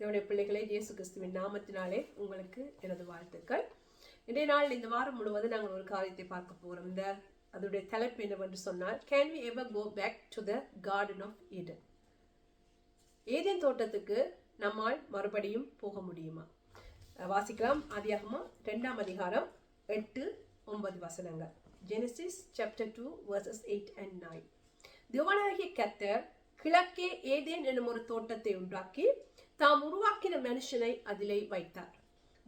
என்னுடைய பிள்ளைகளே இயேசு கிறிஸ்துவின் நாமத்தினாலே உங்களுக்கு எனது வாழ்த்துக்கள். இன்றைய நாள் இந்த வாரம் முழுவதும் நாங்கள் ஒரு காரியத்தை பார்க்க போகிறோம் இந்த அதோடைய தலைப்பு என்னவென்று சொன்னால் can we ever go back to the garden of Eden Eden தோட்டத்துக்கு நம்மால் மறுபடியும் போக முடியுமா? வாசிக்கலாம் அதிகமாக ரெண்டாம் அதிகாரம் எட்டு ஒன்பது வசனங்கள். Genesis chapter two verses eight and nine தேவனாகிய கத்தர் கிழக்கே ஏதேன் என்னும் ஒரு தோட்டத்தை உண்டாக்கி தாம் உருவாக்கின மனுஷனை அதிலே வைத்தார்.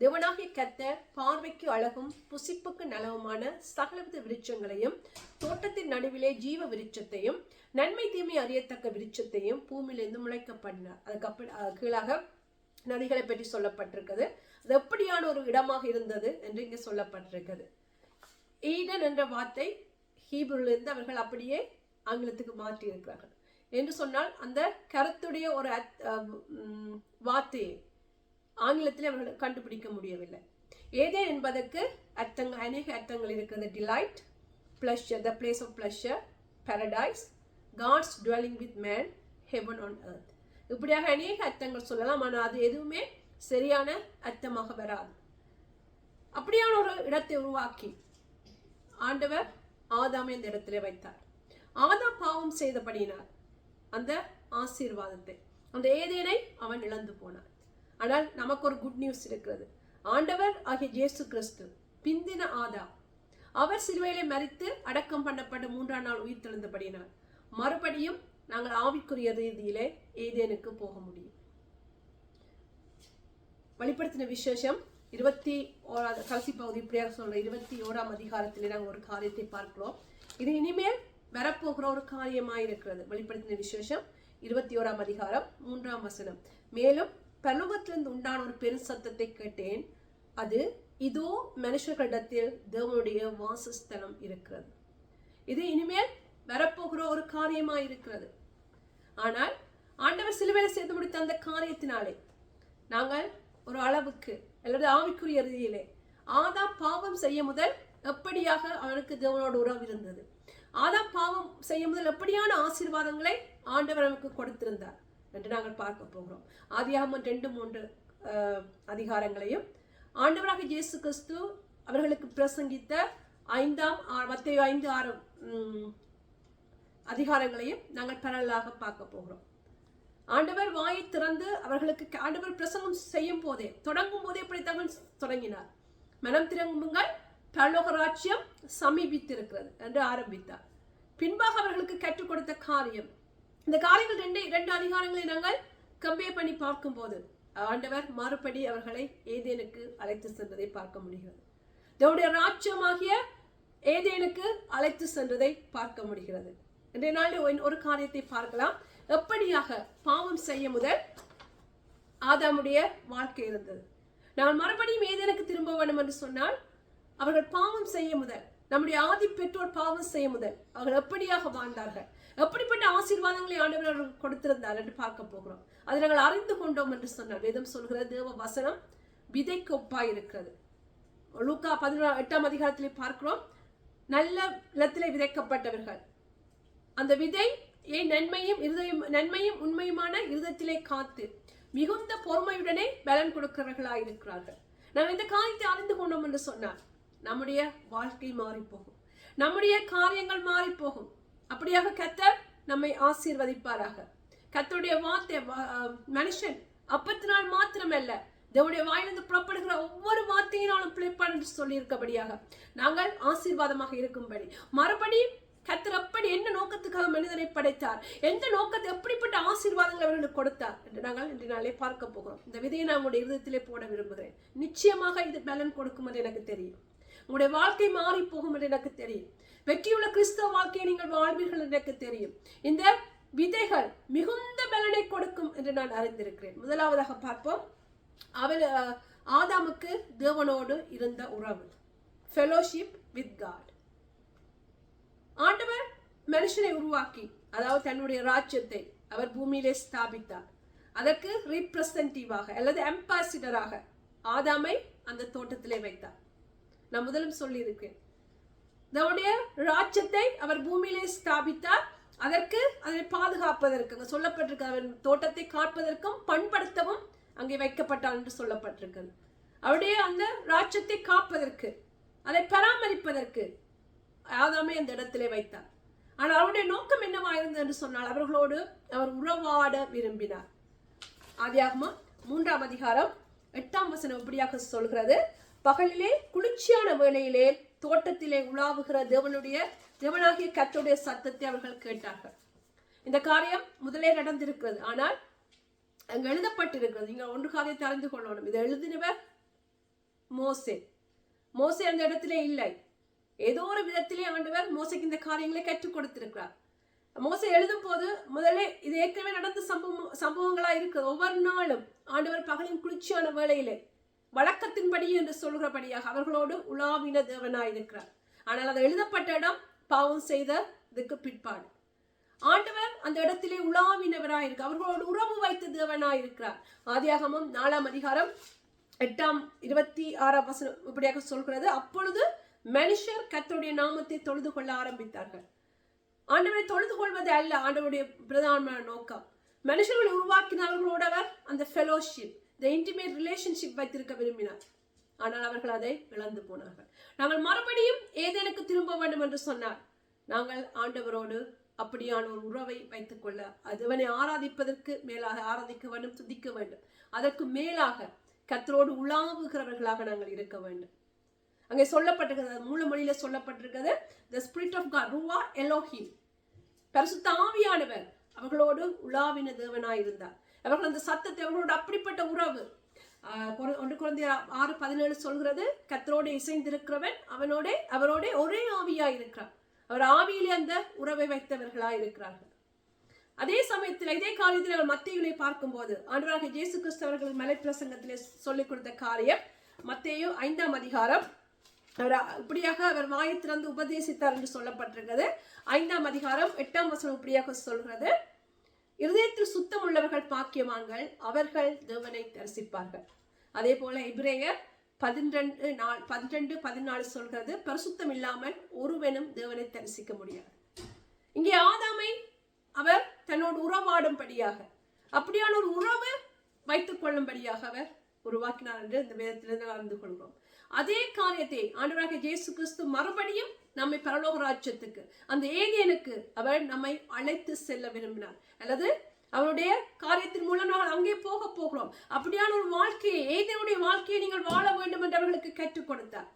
தேவனாகிய கத்த பார்வைக்கு அழகும் புசிப்புக்கு நலவுமான சகலவித விருட்சங்களையும் தோட்டத்தின் நடுவிலே ஜீவ விருட்சத்தையும் நன்மை தீமை அறியத்தக்க விருட்சத்தையும் பூமியிலிருந்து முளைக்க பண்ணினார் அதுக்கு கீழாக நதிகளை பற்றி சொல்லப்பட்டிருக்குது அது எப்படியான ஒரு இடமாக இருந்தது என்று இங்கே சொல்லப்பட்டிருக்கிறது. ஈடன் என்ற வார்த்தை ஹீப்ருலிருந்து அவர்கள் அப்படியே ஆங்கிலத்துக்கு மாற்றி இருக்கிறார்கள் என்று சொன்னால் அந்த கருத்துடைய ஒரு வார்த்தையை ஆங்கிலத்தில் அவர்கள் கண்டுபிடிக்க முடியவில்லை. ஏதே என்பதற்கு அர்த்தங்கள் அநேக அர்த்தங்கள் இருக்கிறது. Delight pleasure the place of pleasure paradise God's dwelling with man heaven on earth இப்படியாக அநேக அர்த்தங்கள் சொல்லலாம் ஆனால் அது எதுவுமே சரியான அர்த்தமாக வராது. அப்படியான ஒரு இடத்தை உருவாக்கி ஆண்டவர் ஆதாமை இந்த இடத்திலே வைத்தார். ஆதாம் பாவம் செய்தபடியினார் அந்த ஆசீர்வாதத்தை அந்த ஏதேனை அவன் இழந்து போனான். ஆனால் நமக்கு ஒரு குட் நியூஸ் இருக்கிறது. ஆண்டவர் ஆகிய இயேசு கிறிஸ்து பிந்தின ஆதா அவர் சிறுவையிலே மறித்து அடக்கம் பண்ணப்பட்ட மூன்றாம் நாள் உயிர் தெழுந்தபடியினார் மறுபடியும் நாங்கள் ஆவிக்குரிய ரீதியிலே ஏதேனுக்கு போக முடியும். வெளிப்படுத்தின விசேஷம் இருபத்தி ஓராவது கடைசி பகுதி இப்படியாக சொல்ற இருபத்தி ஓராம் அதிகாரத்திலே நாங்கள் ஒரு காரியத்தை பார்க்கிறோம். இது இனிமேல் வரப்போகிற ஒரு காரியமாய் இருக்கிறது வெளிப்படுத்தின விசேஷம் இருபத்தி ஓராம் அதிகாரம் மூன்றாம் வசனம். மேலும் பரலோகத்திலிருந்து உண்டான ஒரு பெரும் சத்தத்தை கேட்டேன். அது இதோ மனுஷர்களிடத்தில் தேவனுடைய வாசஸ்தலம் இருக்கிறது. இது இனிமேல் வரப்போகிற ஒரு காரியமாக இருக்கிறது ஆனால் ஆண்டவர் சிலுவையில் செய்து முடித்த அந்த காரியத்தினாலே நாங்கள் ஒரு அளவுக்கு அல்லது ஆவிக்குரிய ரீதியிலே ஆதா பாவம் செய்ய முதல் எப்படியாக அவனுக்கு தேவனோட உறவு இருந்தது? ஆதாம் பாவம் செய்யும் முதல் எப்படியான ஆசீர்வாதங்களை ஆண்டவர் நமக்கு கொடுத்திருந்தார் என்று நாங்கள் பார்க்க போகிறோம். ஆதியாகமம் ரெண்டு மூன்று அதிகாரங்களையும் ஆண்டவராக இயேசு கிறிஸ்து அவர்களுக்கு பிரசங்கித்த ஐந்தாம் மத்திய ஐந்து ஆறு அதிகாரங்களையும் நாங்கள் பரவலாக பார்க்க போகிறோம். ஆண்டவர் வாயை திறந்து அவர்களுக்கு ஆண்டவர் பிரசங்கம் செய்யும் போதே தொடங்கும் போதே இப்படி இப்படித்தான் தொடங்கினார். மனம் திரும்புங்கள் பரலோக ராஜ்யம் சமீபித்திருக்கிறது என்று ஆரம்பித்தார். பின்பாக அவர்களுக்கு கற்றுக் கொடுத்த காரியம். இந்த காரியங்கள் ரெண்டு ரெண்டு அதிகாரங்களை நாங்கள் கம்பேர் பண்ணி பார்க்கும்போது ஆண்டவர் மறுபடி அவர்களை ஏதேனுக்கு அழைத்து சென்றதை பார்க்க முடிகிறது. தேவடைய ராஜ்யமாகிய ஏதேனுக்கு அழைத்து சென்றதை பார்க்க முடிகிறது. இன்றைய நாளில் ஒரு- ஒரு காரியத்தை பார்க்கலாம். எப்படியாக பாவம் செய்ய முதல் ஆதாமுடைய வாழ்க்கை இருந்தது. நான் மறுபடியும் ஏதேனுக்கு திரும்ப வேண்டும் என்று சொன்னால் அவர்கள் பாவம் செய்ய முதல். நம்முடைய ஆதி பெற்றோர் பாவம் செய்ய முதல். அவர்கள் எப்படியாக வாழ்ந்தார்கள்? எப்படிப்பட்ட ஆசீர்வாதங்களை ஆண்டவர் அவர்கள் கொடுத்திருந்தார் என்று பார்க்க போகிறோம். அதை நாங்கள் அறிந்து கொண்டோம் என்று சொன்னார். வேதம் சொல்கிற தேவ வசனம் விதைக்கு ஒப்பாய் இருக்கிறது. லூக்கா பதினொன்றா எட்டாம் அதிகாரத்திலே பார்க்கிறோம். நல்ல நிலத்திலே விதைக்கப்பட்டவர்கள். அந்த விதை ஏன் நன்மையும் இருதயம் நன்மையும் உண்மையுமான இருதத்திலே காத்து மிகுந்த பொறுமையுடனே பலன் கொடுக்கிறவர்களாக இருக்கிறார்கள் நாம் இந்த காரியத்தை அறிந்து கொண்டோம் என்று சொன்னார். நம்முடைய வாழ்க்கை மாறி போகும் நம்முடைய காரியங்கள் மாறி போகும் அப்படியாக கத்தர் நம்மை ஆசீர்வதிப்பாராக. கத்தருடைய வார்த்தை மனுஷன் அப்பத்து மனுஷன் அப்பத்தினால் மாத்திரமல்ல தேவனுடைய வாயிலிருந்து புறப்படுகிற ஒவ்வொரு வார்த்தையினாலும் பிழைப்பான் என்று சொல்லியிருக்கபடியாக. நாங்கள் ஆசீர்வாதமாக இருக்கும்படி. மறுபடியும் கத்தர் அப்படி என்ன நோக்கத்துக்காக மனிதனை படைத்தார்? எந்த நோக்கத்தை எப்படிப்பட்ட ஆசீர்வாதங்கள் அவர்களுக்கு கொடுத்தார்? என்று நாங்கள் இன்று நாளே பார்க்க போகிறோம். இந்த விதையை நான் உங்களுடைய இருதயத்திலே போட விரும்புகிறேன். நிச்சயமாக இது பலன் கொடுக்கும் என்று எனக்கு தெரியும். உங்களுடைய வாழ்க்கை மாறி போகும் என்று எனக்கு தெரியும். வெற்றியுள்ள கிறிஸ்தவ வாழ்க்கையை நீங்கள் வாழ்வீர்கள் என்று எனக்கு தெரியும். இந்த விதைகள் மிகுந்த பலனை கொடுக்கும் என்று நான் அறிந்திருக்கிறேன். முதலாவதாக பார்ப்போம். அவன் ஆதாமுக்கு தேவனோடு இருந்த உறவு. ஃபெலோஷிப் வித் காட் ஆண்டவர் மனுஷனை உருவாக்கி அதாவது தன்னுடைய ராஜ்யத்தை அவர் பூமியிலே ஸ்தாபித்தார். அதற்கு ரீப்ரசன்டிவாக அல்லது அம்பாசிடராக ஆதாமை அந்த தோட்டத்திலே வைத்தார். நான் முதலும் சொல்லியிருக்கேன். தன்னுடைய ராஜ்யத்தை அவர் பூமியிலே ஸ்தாபித்தார். அதற்கு அதை பாதுகாப்பதற்கு அங்கே சொல்லப்பட்டிருக்க அவன் தோட்டத்தை காப்பதற்கும் பண்படுத்தவும் அங்கே வைக்கப்பட்டான் என்று சொல்லப்பட்டிருக்கிறது. அவருடைய அந்த ராஜ்யத்தை காப்பதற்கு அதை பராமரிப்பதற்கு ஆதாமே அந்த இடத்திலே வைத்தார். ஆனால் அவருடைய நோக்கம் என்னவா இருந்தது என்று சொன்னால் அவர்களோடு அவர் உறவாட விரும்பினார். ஆதியாகமா மூன்றாம் அதிகாரம் எட்டாம் வசனம் இப்படியாக சொல்கிறது. பகலிலே குளிர்ச்சியான வேளையிலே தோட்டத்திலே உலாவுகிற தேவனுடைய தேவனாகிய கர்த்தருடைய சத்தத்தை அவர்கள் கேட்டார்கள். இந்த காரியம் முதலே நடந்திருக்கிறது. ஆனால் அங்கு எழுதப்பட்டிருக்கிறது. நீங்கள் ஒன்று காரியத்தை அறிந்து கொள்ளணும். இதை எழுதினவர் மோசே. மோசே அந்த இடத்திலே இல்லை. ஏதோ ஒரு விதத்திலே ஆண்டவர் மோசைக்கு இந்த காரியங்களை கற்றுக் கொடுத்திருக்கிறார். மோசை எழுதும் போது முதல்ல இது ஏற்கனவே நடந்த சம்பவம் சம்பவங்களா இருக்குது. ஒவ்வொரு நாளும் ஆண்டவர் பகலின் குளிர்ச்சியான வேளையிலே வழக்கத்தின்படி என்று சொல்கிறபடியாக அவர்களோடு உலாவின தேவனாய் இருக்கிறார் ஆனால் அது எழுதப்பட்ட இடம் பாவம் செய்த இதுக்கு பிற்பாடு. ஆண்டவர் அந்த இடத்திலே உலாவினவராக இருக்கு அவர்களோடு உறவு வைத்த தேவனாய் இருக்கிறார் ஆதியாகமும் நாலாம் அதிகாரம் எட்டாம் இருபத்தி ஆறாம் வசனம் இப்படியாக சொல்கிறது. அப்பொழுது மனுஷர் கத்தருடைய நாமத்தை தொழுது கொள்ள ஆரம்பித்தார்கள். ஆண்டவரை தொழுது கொள்வது அல்ல ஆண்டவருடைய பிரதான நோக்கம். மனுஷர்களை உருவாக்கினவர்களோடவர் அந்த ஃபெலோஷிப் த இன்டிமேட் ரிலேஷன்ஷிப் வைத்திருக்க விரும்பினார். ஆனால் அவர்கள் அதை இழந்து போனார்கள். நாங்கள் மறுபடியும் ஏதேனுக்கு திரும்ப வேண்டும் என்று சொன்னார். நாங்கள் ஆண்டவரோடு அப்படியான ஒரு உறவை வைத்துக் கொள்ள அதுவனை ஆராதிப்பதற்கு மேலாக ஆராதிக்க வேண்டும் துதிக்க வேண்டும். அதற்கு மேலாக கத்தரோடு உலாவுகிறவர்களாக நாங்கள் இருக்க வேண்டும். அங்கே சொல்லப்பட்டிருக்கிறது மூல மொழியில சொல்லப்பட்டிருக்கிறது த ஸ்பிரிட் ஆஃப் காட் ரூவா எலோஹி பரிசுத்த ஆவியானவர் அவர்களோடு உலாவின தேவனாய் இருந்தார் அவர்கள் அந்த சத்தத்தை அவர்களோட அப்படிப்பட்ட உறவு. ஒன்று குழந்தை ஆறு பதினேழு சொல்கிறது கத்தரோடு இசைந்திருக்கிறவன் அவனோட அவரோட ஒரே ஆவியாக இருக்கிறான் அவர் ஆவியிலே அந்த உறவை வைத்தவர்களாக இருக்கிறார்கள் அதே சமயத்தில் இதே காரியத்தில் அவர் மத்தியிலே பார்க்கும்போது ஆண்டவராக இயேசு கிறிஸ்து அவர்கள் மலைப்பிரசங்கத்திலே சொல்லிக் கொடுத்த காரியம் மத்தேயோ ஐந்தாம் அதிகாரம் அவர் இப்படியாக அவர் வாயை திறந்து உபதேசித்தார் என்று சொல்லப்பட்டிருக்கிறது. ஐந்தாம் அதிகாரம் எட்டாம் வசனம் இப்படியாக சொல்கிறது. இருதயத்தில் சுத்தம் உள்ளவர்கள் பாக்கியவான்கள் அவர்கள் தேவனை தரிசிப்பார்கள். அதே போல இப்ரேயர் பதினெண்டு நாள் பதினெண்டு பதினாலு சொல்கிறது பரிசுத்தம் இல்லாமல் ஒருவனும் தேவனை தரிசிக்க முடியாது. இங்கே ஆதாமை அவர் தன்னோடு உறவாடும்படியாக அப்படியான ஒரு உறவு வைத்துக் கொள்ளும்படியாக அவர் உருவாக்கினார் என்று இந்த வேதத்திலிருந்து அறிந்து கொள்கிறோம். அதே காரியத்தை ஆண்டவராக இயேசு கிறிஸ்து மறுபடியும் நம்மை பரலோக ராஜ்யத்துக்கு அந்த ஏகேனுக்கு அவர் நம்மை அழைத்து செல்ல விரும்பினார். அல்லது அவருடைய காரியத்தின் மூலம் நாங்கள் அங்கே போக போகிறோம். அப்படியான ஒரு வாழ்க்கையை ஏதேனுடைய வாழ்க்கையை நீங்கள் வாழ வேண்டும் என்று அவர்களுக்கு கற்றுக் கொடுத்தார்.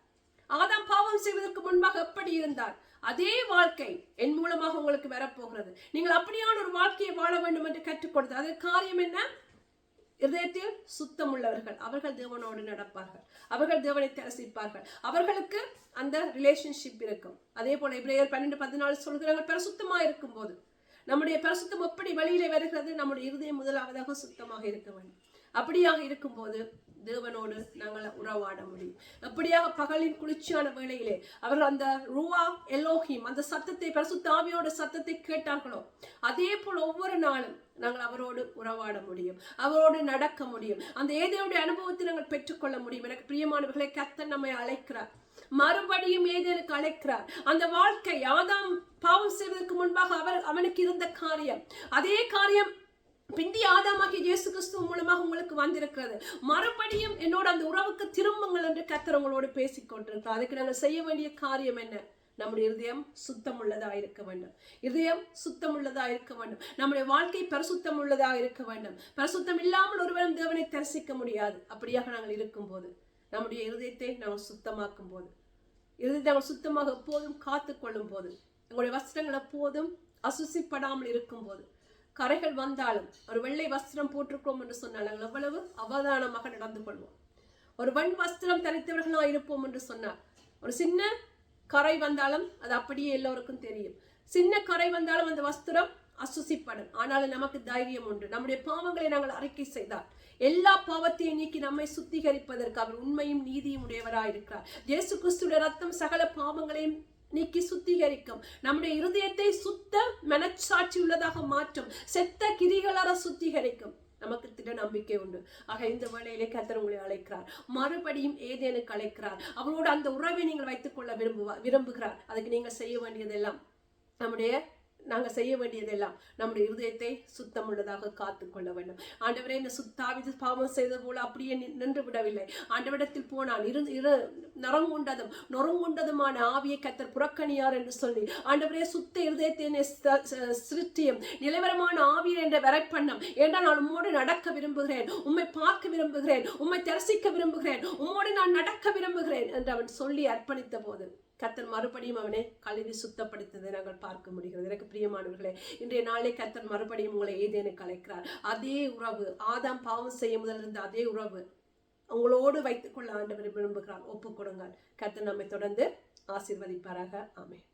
ஆதாம் பாவம் செய்வதற்கு முன்பாக எப்படி இருந்தார்? அதே வாழ்க்கை என் மூலமாக உங்களுக்கு வரப்போகிறது. நீங்கள் அப்படியான ஒரு வாழ்க்கையை வாழ வேண்டும் என்று கற்றுக் கொடுத்தார். அதற்கு காரியம் என்ன? இதயத்தில் சுத்தம் உள்ளவர்கள் அவர்கள் தேவனோடு நடப்பார்கள். அவர்கள் தேவனை தரிசிப்பார்கள். அவர்களுக்கு அந்த ரிலேஷன்ஷிப் இருக்கும். அதே போல இப்ரேயர் பன்னெண்டு பதினாலு சொல்கிறாங்க பரிசுத்தமா இருக்கும் போது நம்முடைய பரிசுத்தம் எப்படி வெளியிலே வருகிறது? நம்முடைய இருதயம் முதலாவதாக சுத்தமாக இருக்க வேண்டும். அப்படியாக இருக்கும்போது தேவனோடு நாங்கள் உறவாட முடியும். எப்படியாக பகலின் குளிர்ச்சியான வேளையிலே அவர்கள் அந்த ரூவா எலோஹிம் அந்த சத்தத்தை பரிசுத்த சத்தத்தை கேட்டார்களோ அதே போல் ஒவ்வொரு நாளும் நாங்கள் அவரோடு உறவாட முடியும் அவரோடு நடக்க முடியும். அந்த ஏதேனுடைய அனுபவத்தை நாங்கள் பெற்றுக்கொள்ள முடியும். எனக்கு பிரியமானவர்களை கத்த நம்மை அழைக்கிறார். மறுபடியும் ஏதேனுக்கு அழைக்கிறார். அந்த வாழ்க்கை யாதாம் பாவம் செய்வதற்கு முன்பாக அவர் அவனுக்கு இருந்த காரியம். அதே காரியம் பிந்தி ஆதாமாகிய இயேசு கிறிஸ்து மூலமாக உங்களுக்கு வந்திருக்கிறது. மறுபடியும் என்னோட அந்த உறவுக்கு திரும்புங்கள் என்று கர்த்தர் உங்களோடு அதுக்கு நாங்கள் செய்ய வேண்டிய காரியம் என்ன? நம்முடைய இருதயம் சுத்தம் உள்ளதாக இருக்க வேண்டும். இதயம் சுத்தம் உள்ளதாக இருக்க வேண்டும். நம்முடைய வாழ்க்கை பரிசுத்தம் உள்ளதாக இருக்க வேண்டும். பரிசுத்தம் இல்லாமல் ஒருவரும் தேவனை தரிசிக்க முடியாது. அப்படியாக நாங்கள் இருக்கும்போது நம்முடைய இருதயத்தை நாங்கள் சுத்தமாக்கும் போது இருதயத்தை நாங்கள் சுத்தமாக எப்போதும் காத்து கொள்ளும் போது எங்களுடைய வஸ்திரங்கள் எப்போதும் அசுசிப்படாமல் இருக்கும் போது கரைகள் வந்தாலும் ஒரு வெள்ளை வஸ்திரம் போட்டிருக்கிறோம் என்று சொன்னால் நாங்கள் எவ்வளவு அவதானமாக நடந்து கொள்வோம். ஒரு வன் வஸ்திரம் தரித்தவர்களாக இருப்போம் என்று சொன்னார் ஒரு சின்ன கரை வந்தாலும் அது அப்படியே எல்லோருக்கும் தெரியும். சின்ன கரை வந்தாலும் அந்த வஸ்திரம் அசுசிப்படும். ஆனாலும் நமக்கு தைரியம் உண்டு. நம்முடைய பாவங்களை நாங்கள் அறிக்கை செய்தால் எல்லா பாவத்தையும் நீக்கி நம்மை சுத்திகரிப்பதற்கு அவர் உண்மையும் நீதியும் உடையவராயிருக்கிறார். இயேசு கிறிஸ்துடைய ரத்தம் சகல பாவங்களையும் நீக்கி சுத்திகரிக்கும். நம்முடைய இருதயத்தை சுத்த மனச்சாட்சி உள்ளதாக மாற்றும். செத்த கிரிகளற சுத்திகரிக்கும். நமக்கு திட நம்பிக்கை உண்டு. ஆக இந்த வேளையிலே கத்தர் உங்களை அழைக்கிறார். மறுபடியும் ஏதேனுக்கு அழைக்கிறார். அவங்களோட அந்த உறவை நீங்கள் வைத்துக் கொள்ள விரும்புவா விரும்புகிறார். அதுக்கு நீங்கள் செய்ய வேண்டியதெல்லாம் நம்முடைய நாங்கள் செய்ய வேண்டியதெல்லாம் நம்முடைய இருதயத்தை சுத்தமுள்ளதாக காத்துக்கொள்ள வேண்டும். ஆண்டவரே இந்த சுத்தாவிது பாவம் செய்தது போல அப்படியே நின்று விடவில்லை. ஆண்டவரிடத்தில் போனால் இரு இரு நரங்குண்டதும் நொறுங்குண்டதுமான ஆவியை கத்தர் புறக்கணியார் என்று சொல்லி ஆண்டவரே சுத்த இருதயத்தை சிருஷ்டியும் நிலவரமான ஆவியர் என்ற வரைப்பண்ணம் ஏன்றால் நான் உம்மோடு நடக்க விரும்புகிறேன்? உம்மை பார்க்க விரும்புகிறேன்? உம்மை தரிசிக்க விரும்புகிறேன்? உம்மோடு நான் நடக்க விரும்புகிறேன் என்று அவன் சொல்லி அர்ப்பணித்த போது கத்தர் மறுபடியும் அவனை கழுவி சுத்தப்படுத்ததை நாங்கள் பார்க்க முடிகிறது. எனக்கு பிரியமானவர்களே இன்றைய நாளே கத்தர் மறுபடியும் உங்களை ஏதேனும் கலைக்கிறார். அதே உறவு ஆதாம் பாவம் செய்ய முதல் இருந்த அதே உறவு உங்களோடு வைத்துக்கொள்ள ஆண்டவர் விரும்புகிறார். ஒப்புக்கொடுங்கள். கத்தர் நம்மை தொடர்ந்து ஆசீர்வதிப்பாராக. ஆமென்.